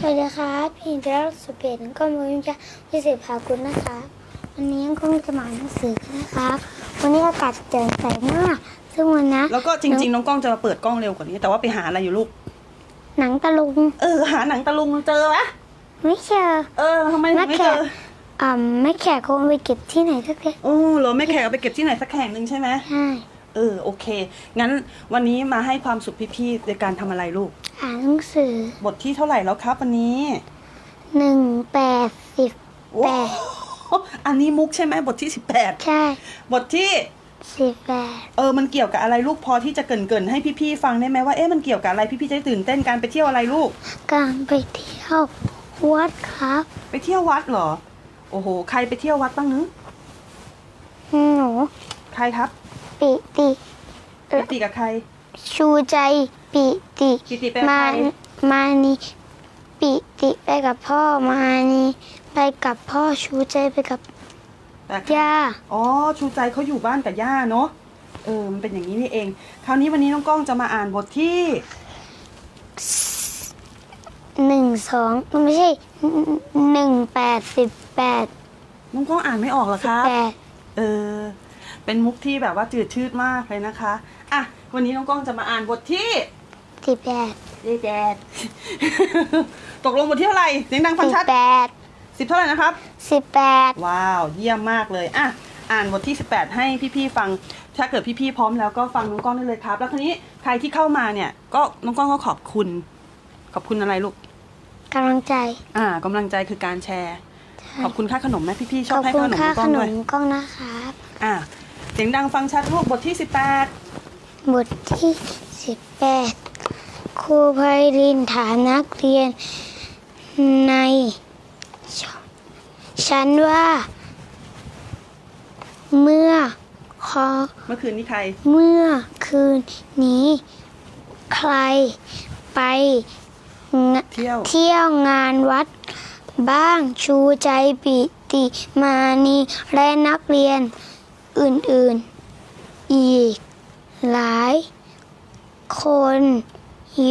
สวัสดีครับพี่เจ้าสุเปนก็มือจะพิเศษพาคุณนะครับวันนี้ก็จะมาอ่านหนังสือกันนะครับวันนี้อากาศแจ่มใสมากซึ่งวันนะ แล้วก็จริง ๆ น้องกล้องจะมาเปิดกล้องเร็วกว่านี้ แต่ว่าไปหาอะไรอยู่ลูก หนังตะลุง เออ หาหนังตะลุงเจอไหมไม่เจอเออทำไมถึงไม่เจออ่าไม่แขกคงไปเก็บที่ไหนสักทีโอ้เหรอแม่แขกเอาไปเก็บที่ไหนสักแห่งหนึ่งใช่ไหมใช่ เออโอเค งั้นวันนี้มาให้ความสุขพี่ๆโดยการทำอะไรลูก อ่านหนังสือบทที่เท่าไหร่แล้วครับวันนี้หนึ่งแปดสิบแปดอันนี้มุกใช่ไหมบทที่สิบแปดใช่บทที่ สิบแปดเออ มันเกี่ยวกับอะไรลูกพอที่จะเกรินๆให้พี่ๆฟังได้ไหมว่า เอ๊ะ มันเกี่ยวกับอะไรพี่ๆจะได้ตื่นเต้นการไปเที่ยวอะไรลูก การไปเที่ยววัดครับไปเที่ยววัดเหรอ โอ้โห ใครไปเที่ยววัดบ้างนึหนูใครครับ ปิติเอ่ปอติกับใคร ชูใจปิติปิติไปกับมาใครมานีปิติไปกับพ่อมานีไปกับพ่อชูใจไปกับแต่ใคร ย่าอ๋อชูใจเขาอยู่บ้านกับย่าเนาะเออมันเป็นอย่างนี้นี่เอง คราวนี้วันนี้น้องกล้องจะมาอ่านบทที่ หนึ่งสองไม่ใช่หนึ่งแปดสิบแปดน้องกล้องอ่านไม่ออกเหรอครับ แปดเออ เป็นมุกที่แบบว่าจืดชืดมากเลยนะคะ อะ วันนี้น้องกล้องจะมาอ่านบทที่สิบแปดเจ๊แดดตกลงบทที่เท่าไหร่เสียงดังฟังสิบชัดแปดสิบเท่าไหร่นะครับสิบแปดว้าว เยี่ยมมากเลย อะ อ่านบทที่18ให้พี่ๆฟัง ถ้าเกิดพี่ๆพร้อมแล้วก็ฟังน้องกล้องได้เลยครับ แล้วทีนี้ใครที่เข้ามาเนี่ยก็น้องกล้องก็ขอบคุณ ขอบคุณอะไรลูกกำลังใจ อ่ากำลังใจคือการแชร์ ขอบคุณค่าขนมไหมพี่ๆชขอบอบให้คุขณนมค่าน้องกขล้องนด้วยมกล้องนะครับ อะเสียงดังฟังชัดลูกบทที่บทที่สิบแปดครูไพรินถามนักเรียนในชชั้นว่า เมื่อขอ18เมื่อคืนนี้ใคร เมื่อคืนนี้ ใครไปงะเที่ยวเที่ยวงานวัดบ้างชูใจปิติมานีและนักเรียน อื่นๆ อีก หลาย คน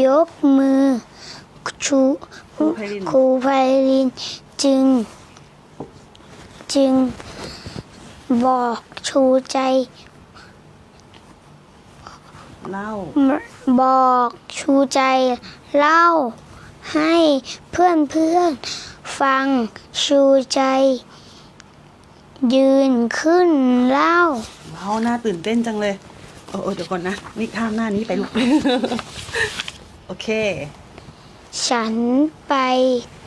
ยกมือชูครูไพรินครูไพรินจึง จึงบอกชูใจเล่าบอกชูใจเล่าให้เพื่อนเพื่อนๆฟังชูใจ ยืนขึ้นเล่าว้าวน่าตื่นเต้นจังเลยโอ้โอ้เดี๋ยวก่อนนะ นี่ข้ามหน้านี้ไปลูก โอเค ฉันไป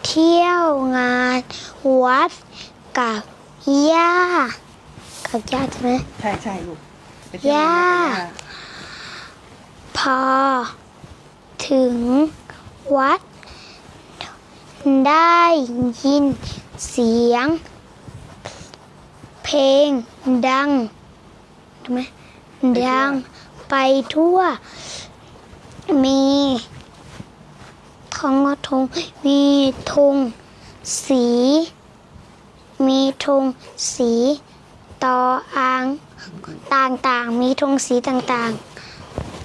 เที่ยวงานวัดกับย่ากับย่าใช่ไหมใช่ใช่ลูกไปเที่ยวงานวัดกับย่าย่าพอ ถึงวัด ได้ยินเสียง เพลง ดังถูกไหมดังไปทั่ว มีทองทงมีธงสี มีธงสีต่ออ่างต่างๆ มีธงสีต่าง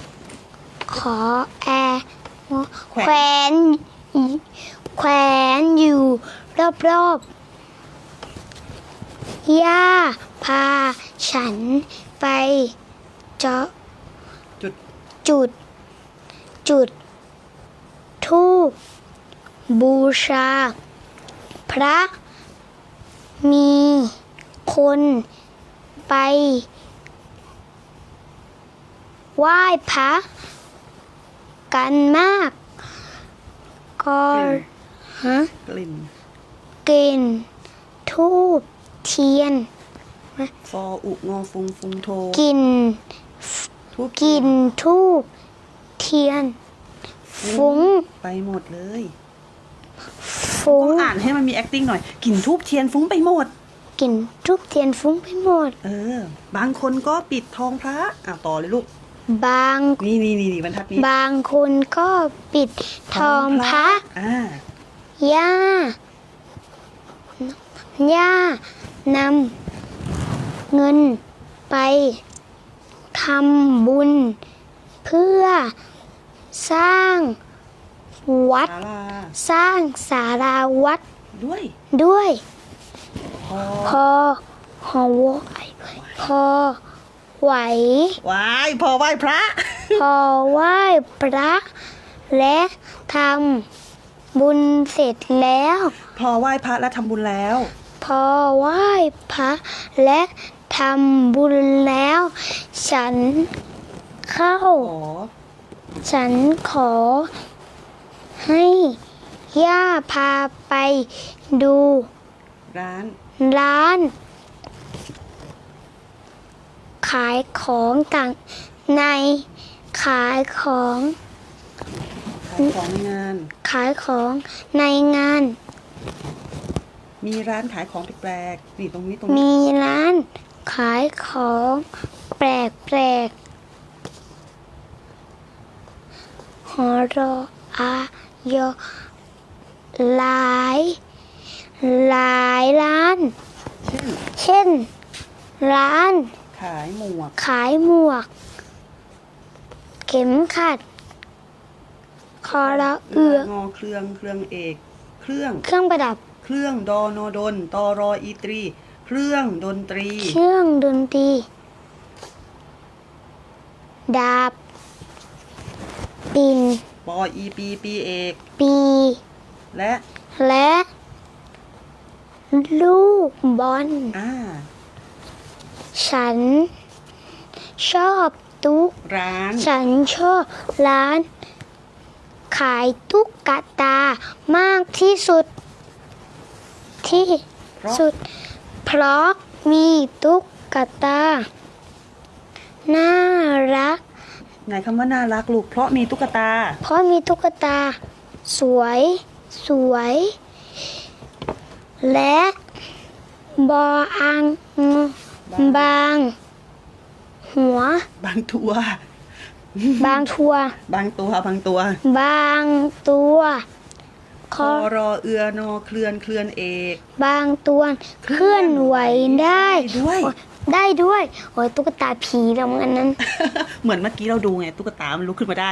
ๆ ขอแอร์แขวนแขวนอยู่รอบๆ ย่าพาฉันไปเจาะจุด จุด จุดทูบบูชา พระ มีคนไปไหว้พระกันมากก็กลิ่นฮะกลิ่นกลิ่นทูบ เทียน ฟออุงอฟุงฟุงโทกลิ่นทุกกลิ่นทูบเทียน ฟุ้งไปหมดเลย ฟุ้ต้องงอ่านให้มันมี acting หน่อยกลิ่นทูบเทียนฟุ้งไปหมด กลิ่นทูบเทียนฟุ้งไปหมด เออ บางคนก็ปิดทองพระอะต่อเลยลูก บางนี่นี่นี่นี่บรรทัดนี้บางคนก็ปิดทองพระอ่าย่าย่า นำเงินไปทำบุญ เพื่อสร้างวัด ศาลาสร้างศาลาวัดด้วยด้วย พอพอหอวอยพอไหววายพอไหว้พระ พอไหว้พระและทำบุญเสร็จแล้ว พอไหว้พระและทำบุญแล้ว พอไหว้พระและทำบุญแล้ว ฉันเข้าขอฉันขอ ให้ย่าพาไปดู ร้าน ร้าน ขายของต่างในขายของขายของในงาน ขายของในงาน มีร้านขายของแปลกๆนี่ตรงนี้ตรงนี้มีร้านขายของแปลกแปลกๆหอรออายอหลาย หลายร้าน เช่นเช่น ร้าน ขายหมวก ขายหมวก เข็มขัด คอระเอือกงอเครื่องเครื่องเอก เครื่องเครื่องประดับ เครื่องดอนอดนตอรออีตรี เครื่องดนตรี เครื่องดนตรี ดาบ ปิ่นปออีปีปีเอก ปี และ และ ลูกบอล อ่า ฉัน ชอบตุ๊ก ร้าน ฉันชอบร้าน ขายตุ๊กตามากที่สุด ที่เพราะสุด เพราะมีตุ๊กตา น่ารัก ไหนคำว่าน่ารักลูก เพราะมีตุ๊กตา เพราะมีตุ๊กตา สวย สวย และบออังบาง หัว บางตัว บางทัว บางตัว บางตัว บางตัว คคออรอเอือนอเคลือนเคลือนเอกบางตัวเคลื่อนไหวได้ด้วยโอ้ได้ด้วยโอ้ยตุ๊กตาผีแล้วมันอันนั้น เหมือนเมื่อกี้เราดูไงตุ๊กตามันลุกขึ้นมาได้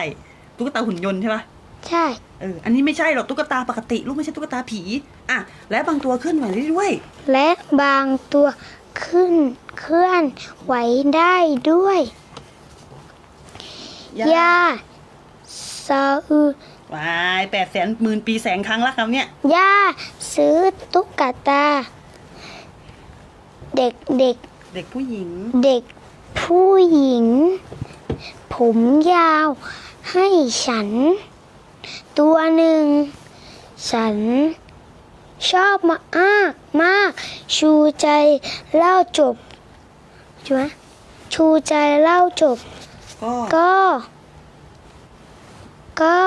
ตุ๊กตาหุ่นยนต์ใช่ปะใช่เอออันนี้ไม่ใช่หรอกตุ๊กตาปกติลูกไม่ใช่ตุ๊กตาผีอะและบางตัวเคลื่อนไหวได้ด้วย และบางตัวขึ้นเคลื่อนไหวได้ด้วยยาสะอือ วายแปดแสนหมื่นปีแสงครั้งละครับเนี่ยย่าซื้อตุ๊กตา เด็กเด็กเด็กผู้หญิง เด็กผู้หญิง ผมยาวให้ฉัน ตัวหนึ่ง ฉัน ชอบมากมาก ชูใจเล่าจบใช่ไหมชูใจเล่าจบ ก็ ก็ ก็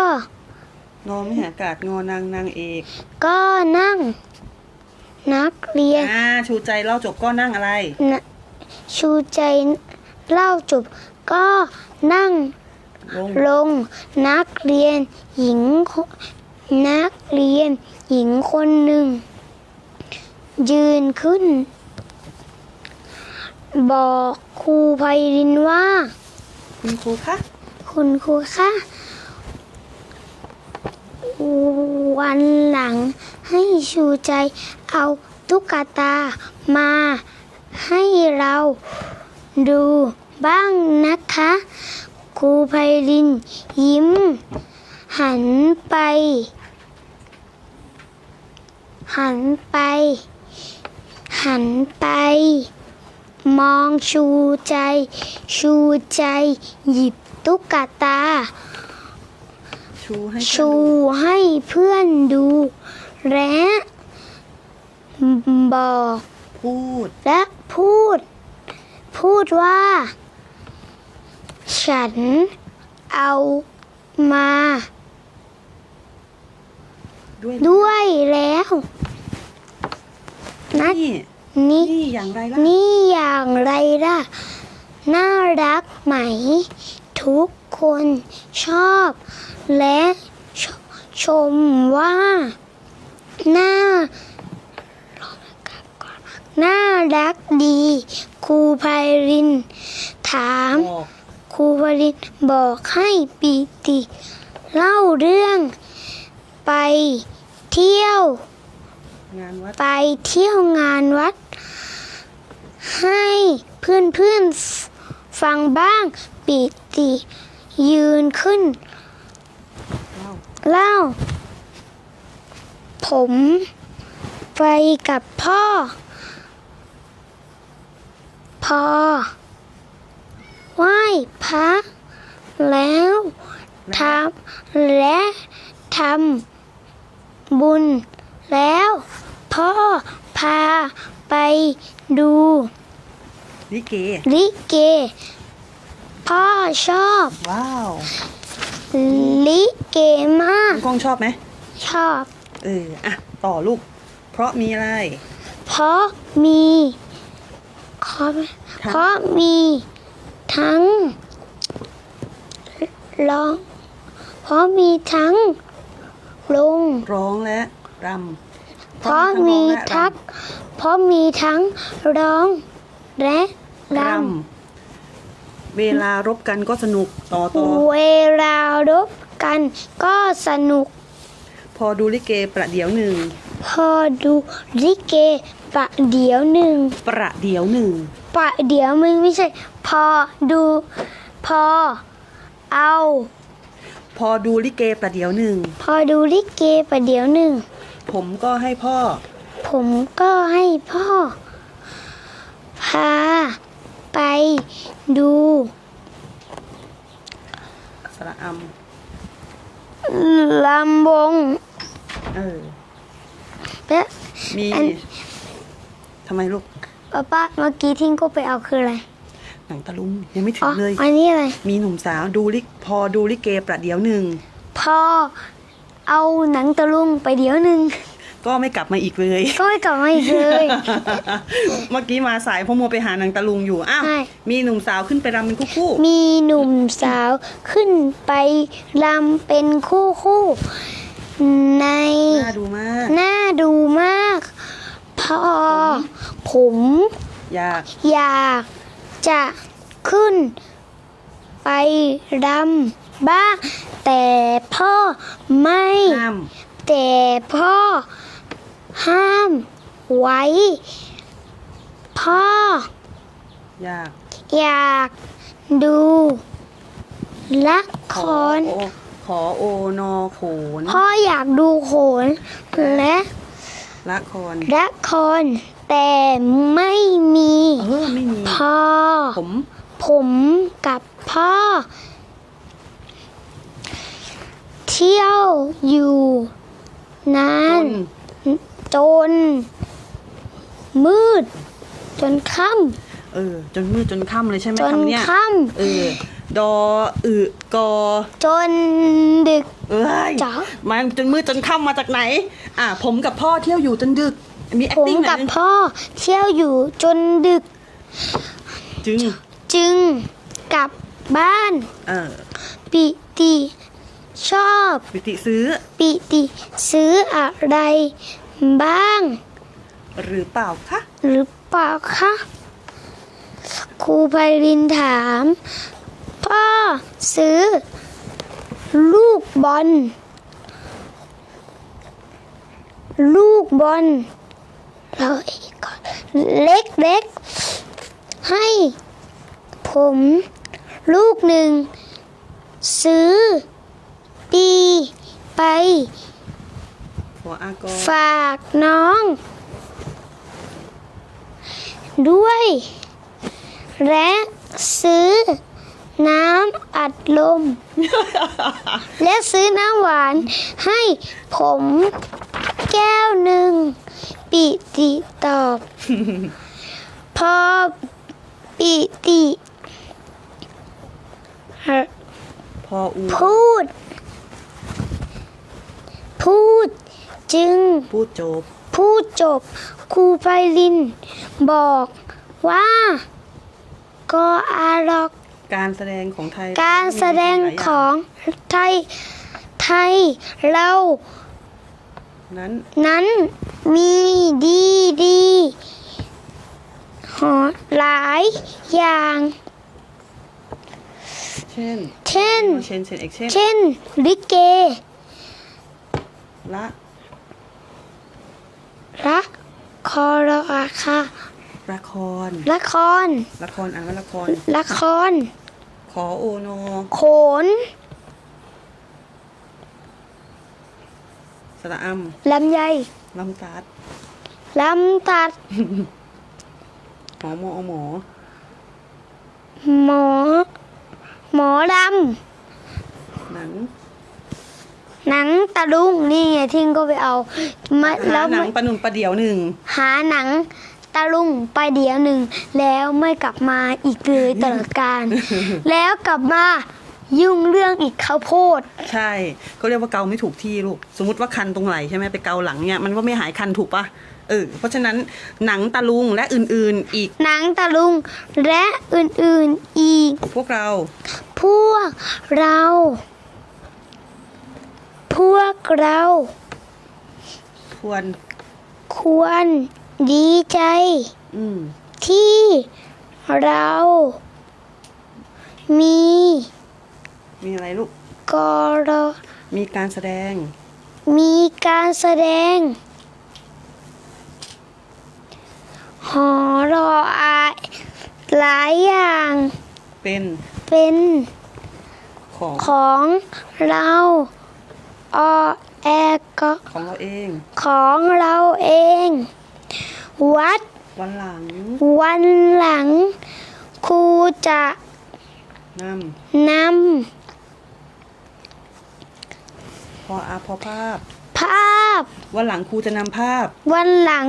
งอมหากาศงอนางนางเอกก็นั่ง นักเรียนอ่าชูใจเล่าจบก็นั่งอะไร นะชูใจเล่าจบก็นั่งลงลงนักเรียนหญิงคนนักเรียนหญิงคนหนึ่ง ยืนขึ้น บอกครูไพรินว่า คุณครูคะ คุณครูคะ วันหลังให้ชูใจเอาตุ๊กตามาให้เราดูบ้างนะคะ ครูไพรินยิ้ม หันไป หันไป หันไป มองชูใจ ชูใจ หยิบตุ๊กตา ชูให้ชูให้เพื่อนดู และบอกพูด และพูด พูดว่า ฉันเอามา ด้วยด้วยแล้วนะนี่นี่นี่อย่างไรล่ะนี่อย่างไรล่ะ น่ารักไหม ทุกคนชอบ และชชมว่าน่าน่ารักดี ครูไพริน ถามบอกครูไพรินบอกให้ปีติ เล่าเรื่อง ไปเที่ยวงานวัดไปเที่ยวงานวัด ให้เพื่อนเพื่อนๆฟังบ้างปิติ ยืนขึ้นเล่าเล่า ผมไปกับพ่อ พอ ไหว้พระแล้วทำและทำบุญแล้ว พ่อพาไปดูลิเกลิเก พ่อชอบ ว้าว ลิเกมากน้องกล้องชอบไหมชอบเอออะต่อลูก เพราะมีอะไร เพราะมีขอไหมครับเพราะมีทั้งร้องเพราะมีทั้งลงร้องและรำเพราะมีทักเพราะมีทั้งร้องและรรำ เวลารบกันก็สนุกต่อต่อำเวลารบกันก็สนุก พอดูลิเกประเดี๋ยวหนึ่ง พอดูลิเกปะเดี๋ยวหนึ่ง ประเดี๋ยวหนึ่งปะเดี๋ยวมึงไม่ใช่ พอดูพอเอา พอดูลิเกประเดี๋ยวหนึ่ง พอดูลิเกปะเดี๋ยวหนึ่ง ผมก็ให้พ่อ ผมก็ให้พ่อพา ไปดูสระอลำวงำเออและมีอันทำไมลูกป้าป้าเมื่อกี้ทิ้งก็ไปเอาคืออะไรหนังตะลุงยังไม่ถึอ๋งอเลยอันนี้อะไรมีหนุ่มสาวดูลิพอดูลิเกประเดี๋ยวหนึ่งพอเอาหนังตะลุงไปเดี๋ยวหนึ่ง ก็ไม่กลับมาอีกเลย ก็ไม่กลับมาอีกเลย เมื่อกี้มาสายเพราะมัวไปหาหนังตะลุงอยู่ อ้าว ใช่ มีหนุ่มสาวขึ้นไปรำเป็นคู่คู่มีหนุ่มสาวขึ้นไปรำเป็นคู่คู่ในๆน่าดูมาก น่าดูมาก พอ ผมอยาก อยากจะขึ้นไปรำบ้าง แต่พ่อไม่ ห้าม แต่พ่อ ห้าม ไว้ พ่อ อยากอยากดูละครโอขอโอนอโขนพ่ออยากดูโขน และละครละคร แต่ไม่มี เออไม่มี พ่อ ผมผมกับพ่อ เที่ยวอยู่นาจนน จน มืด จนค่เออ จนมืดจนค่ำเลยใช่ไหมำจนคำเนี้ยค่เออดออึกอำจนดึก เอ้ยจ๋ามาจนมืดจนค่ำมาจากไหน อะผมกับพ่อเที่ยวอยู่จนดึก มี ผม acting หน่กัอบยนึงพ่อเที่ยวอยู่จนดึกจึงจึงกลับบ้าน เออปิติ ชอบ ปิติซื้อ ปิติซื้ออะไร บ้าง หรือเปล่าคะหรือเปล่าคะครูไพรินถาม พ่อซื้อ ลูกบอลลูกบอลเราเองก่อนเล็กเล็กๆให้ผม ลูกหนึ่ง ซื้อปีไป หัวอากอฝากน้อง ด้วย และซื้อน้ำอัดลม และซื้อน้ำหวานให้ผมแก้วหนึ่ง ปิติตอบ พอปิติ พออูพูด พูด จึงพูดจบ พูดจบครูไพลิน บอกว่า ก็อาล็อกการแสดงของไทยการแสดงของไทยไทยเรานั้นนั้นมีดีดีหอหลายอย่าง เช่น เช่น เช่น เช่นเอกเช่นเช่นลิเกละ ละคอรออาค่ะละคร ละคร ละครอ่านว่าละคร ละคร ขอโอโน โขนสระอัมลำไยลำตัดลำตัดหอมอหมอหมอ หมอดหนังำ หนังตะลุงนี่ไงทิ้งก็ไปเอามาหาแล้วหนัไม่งประนุนประเดี๋ยวหนึ่งหาหนังตะลุงไปเดียวหนึ่งแล้วไม่กลับมาอีกเลยตลอดการ แล้วกลับมายุ่งเรื่องอีกข้าวโพด ใช่เขาเรียกว่าเกาไม่ถูกที่ลูกสมมติว่าคันตรงไหล่ใช่ไหมไปเกาหลังเนี่ยมันก็ไม่หายคันถูกปะเออเพราะฉะนั้นหนังตะลุงและอื่นๆอีกหนังตะลุงและอื่นๆอีก พวกเรา พวกเรา พวกเรา ควร ควรดีใจ อืม ที่เรา มี มีอะไรลูก กรมีการแสดง มีการแสดง หอรออายหลายอย่าง เป็น เป็นของ ของเรา อแอกก็ของเราเอง ของเราเอง วัด วันหลัง วันหลังครูจะนนำพออาพอภาพำภาพ วันหลังครูจะนำภาพ วันหลัง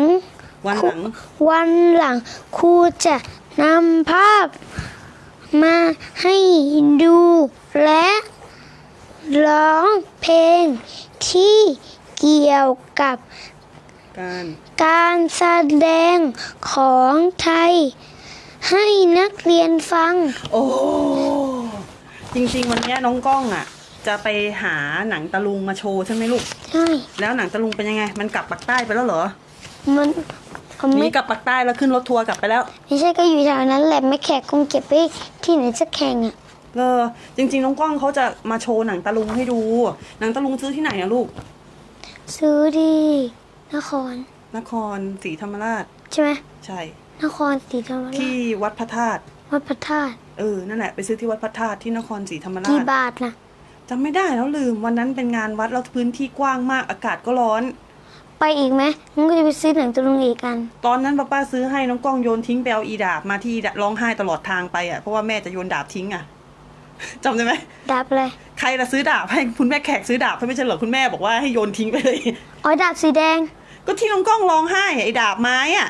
วันหลัง วันหลังครูจะนำภาพ มาให้ดูและ ร้องเพลงที่เกี่ยวกับการการแสดงของไทย ให้นักเรียนฟัง โอ้จริงๆวันเนี้ยน้องกล้องอะ จะไปหาหนังตะลุงมาโชว์ใช่ไหมลูก ใช่ แล้วหนังตะลุงเป็นยังไง มันกลับปักใต้ไปแล้วเหรอ มันเขาหนีไม่กลับปักใต้แล้วขึ้นรถทัวร์กลับไปแล้ว ไม่ใช่ก็อยู่แถวนั้นแหละไม่แขกคงเก็บไปที่ไหนสักแข่งอะ เออจริง ๆ น้องกล้องเขาจะมาโชว์หนังตะลุงให้ดู หนังตะลุงซื้อที่ไหนอะลูก ซื้อที่นคร นครศรีธรรมราช ใช่ไหมใช่ นครศรีธรรมราที่ชวัดพระธาตุวัดพระธาตุเออนั่นแหละไปซื้อที่วัดพระธาตุที่นครศรีธรรมรากี่ชบาทนะจำไม่ได้แล้วลืมวันนั้นเป็นงานวัดแล้วพื้นที่กว้างมากอากาศก็ร้อน ไปอีกไหมงั้นก็จะไปซื้อหนังตะลุงอีกกัน ตอนนั้นป้าป้าซื้อให้น้องกล้องโยนทิ้งไปเอาอีดาบมาที่อีดาบร้องไห้ตลอดทางไปอะเพราะว่าแม่จะโยนดาบทิ้งอะ จำได้ไหมดับอะไรใครละซื้อดาบให้คุณแม่แขกซื้อดาบให้ไม่ใช่เหรอคุณแม่บอกว่าให้โยนทิ้งไปเลย อ๋อดับสีแดง ก็ที่น้องกล้องร้องไห้ไอ้ดาบไม้อะ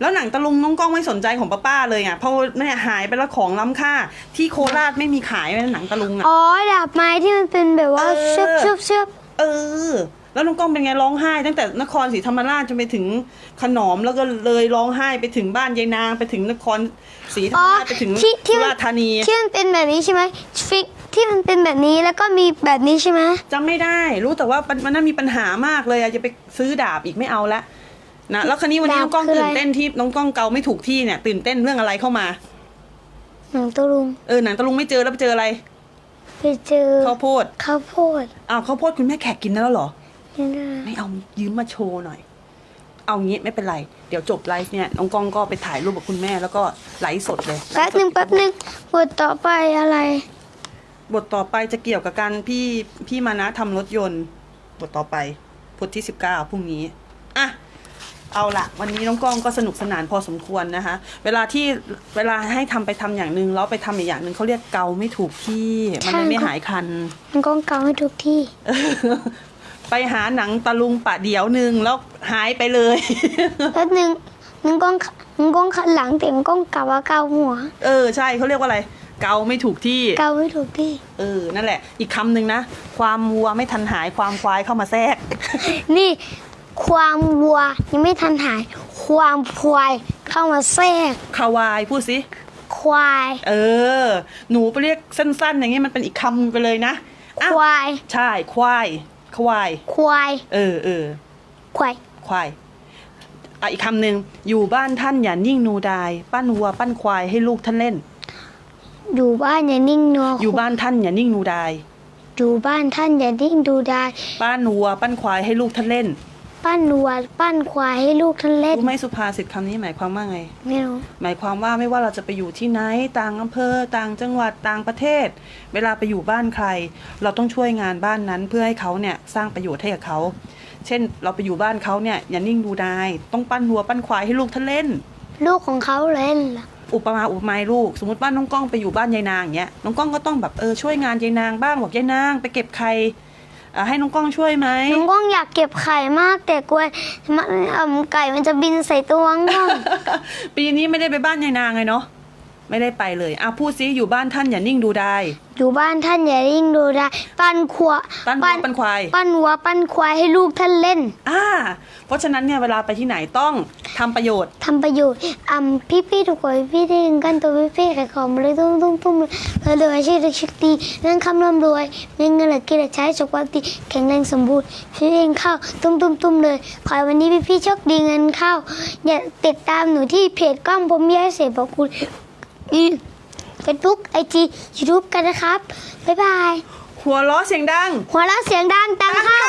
แล้วหนังตะลุงน้องกล้องไม่สนใจของป้าป้าเลยอะเพราะว่าเนี่ยหายไปแล้วของล้ำค่า ที่โคราชไม่มีขายเลยหนังตะลุงอะ อ๋อดับไม้ที่มันเป็นแบบว่าเออ เชือบเชือบเชือบ เออแล้วน้องกล้องเป็นไงร้องไห้ ตั้งแต่นครศรีธรรมราชจนไปถึงขนอมแล้วก็เลยร้องไห้ไปถึงบ้านยายนางไปถึงนครศรีธรรมอ๋อราชไปถึงที่ที่สุมันราษฎร์ธานีที่มันเป็นแบบนี้ใช่ไหมฟิกที่มันเป็นแบบนี้แล้วก็มีแบบนี้ใช่ไหมจำไม่ได้รู้แต่ว่ามันมันน่ามีปัญหามากเลยอะจะไปซื้อดาบอีกไม่เอาละนะแล้วคราวนี้วันนี้น้องกล้องตื่นเต้นที่น้องกล้องเกาไม่ถูกที่เนี่ยตื่นเต้นเรื่องอะไรเข้ามาหนังตะลุงเออหนังตะลุงไม่เจอแล้วไปเจออะไรไปเจอข้าวโพดข้าวโพดอ้าวข้าวโพดคุณแม่แขกกินแล้วเหรอนี่นะ ไม่เอายืมมาโชว์หน่อย เอางี้ไม่เป็นไร เดี๋ยวจบไลฟ์เนี่ยน้องกล้องก็ไปถ่ายรูปกับคุณแม่แล้วก็ไลฟ์สดเลยแป๊บหนึ่งแป๊บหนึ่งบทต่อไปอะไร บทต่อไปจะเกี่ยวกับการพี่พี่มานะทำรถยนต์ บทต่อไปพุธที่สิบเก้าพรุ่งนี้อะเอาละวันนี้น้องกล้องก็สนุกสนานพอสมควรนะคะ เวลาที่เวลาให้ทำไปทำอย่างหนึ่งแล้วไปทำอีกอย่างหนึ่งเขาเรียกเกาไม่ถูกที่ มันไม่หายคัน มันก็เกาให้ทุกที่ ไปหาหนังตะลุงปะเดี๋ยวหนึ่งแล้วหายไปเลยแป๊บหนึ่งมันก้องมันก้องขันหลังแต่มันก้องกลับว่าเกาหัว เออใช่เขาเรียกว่าอะไร เกาไม่ถูกที่ เกาไม่ถูกที่ เออ นั่นแหละ อีกคำหนึ่งนะ ความวัวไม่ทันหายความควายเข้ามาแทรก นี่ ความวัวยังไม่ทันหาย ความควายเข้ามาแทรกคาวายพูดสิ ควาย เออ หนูไปเรียกสั้นๆ อย่างนี้มันเป็นอีกคำไปเลยนะคอ้าววาย ใช่ควาย ควาย ควาย เออเออควาย ควายอะอีกคำหนึ่งอยู่บ้านท่านอย่านิ่งนูดาย ปั้นวัวปั้นควายให้ลูกท่านเล่น อยู่บ้านอย่านิ่งนัวอยู่บ้านท่านอย่านิ่งนูดาย อยู่บ้านท่านอย่าดิ้งดูดายป้านวัวปั้นควายให้ลูกท่านเล่น ปั้นวัวปั้นควายให้ลูกท่านเล่นรู้ไหมสุภาษิตคำนี้หมายความว่าไง ไม่รู้ หมายความว่าไม่ว่าเราจะไปอยู่ที่ไหนต่างอำเภอ ต่างจังหวัดต่างประเทศ เวลาไปอยู่บ้านใคร เราต้องช่วยงานบ้านนั้นเพื่อให้เขาเนี่ยสร้างประโยชน์ให้กับเขา เช่น เราไปอยู่บ้านเขาเนี่ยอย่านิ่งดูดายต้องปั้นวัวปั้นควายให้ลูกท่านเล่น ลูกของเขาเล่นล่ะอุปมาอุปไมยลูก สมมติว่าน้องกล้องไปอยู่บ้านยายนางอย่างเงี้ยน้องกล้องก็ต้องแบบเออช่วยงานยายนางบ้างบอกยายนางไปเก็บไข่ อะให้น้องกล้องช่วยไหมน้องก้องอยากเก็บไข่มากแต่กลัวมันเอิ่มไก่มันจะบินใส่ตัวน้องก้อง ปีนี้ไม่ได้ไปบ้านยายนางเลยเนาะ ไม่ได้ไปเลยอะพูดซิอยู่บ้านท่านอย่านิ่งดูดายอยู่บ้านท่านอย่าดิ้งดูดายปั้นขวปั้นวัวปั้นควาย ปั้นวัวปั้นควายให้ลูกท่านเล่นอ่า เพราะฉะนั้นเนี่ยเวลาไปที่ไหนต้องทำประโยชน์ ทำประโยชน์อ่ำพี่พี่ๆทุกคนพี่ๆที่ยิงกันตัวพี่พี่ๆขายของมาเลยตุ้มตุ้มตุ้มเลยเลยอาชีพชิคดีนั่งคำร่ำรวยมีเงินเหลือกินเหลือใช้สุขภาพดีแข็งแรงสมบูรณ์พี่เองเข้าตุ้มตุ้มตุ้มเลยขอให้วันนี้พี่พี่ๆโชคดีเงินเข้าอย่าติดตามหนูที่เพจกล้องผมยายเสพบอกคุณ เฟซบุ๊กไอจียูทูบกันนะครับ บ๊ายบาย หัวล้อเสียงดัง หัวเราะเสียงดังตังเข้า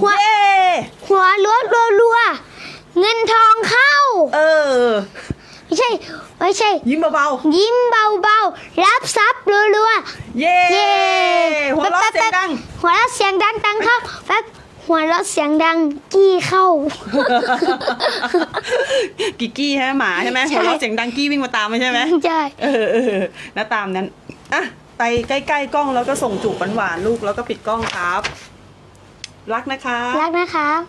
หัว เย้หัวรัวรัวรัวเงินทองเข้า เออ ไม่ใช่ ไม่ใช่ ยิ้มเบายิ้มเบาๆ รับทรัพย์รัวๆเย้ๆเย้หัวล้อเสียงดัง หัวเราะเสียงดังตังเข้าแป๊บ หัวเราะเสียงดังกี้เข้า กิกกี้ใช่ไหมหมาใช่ไหมใช่ หัวเราะเสียงดังกี้วิ่งมาตามมาใช่ไหมใช่เออเออนะตามนั้นอะไปใกล้ๆกล้องแล้วก็ส่งจูบหวานๆลูกแล้วก็ปิดกล้องครับ รักนะคะ รักนะครับ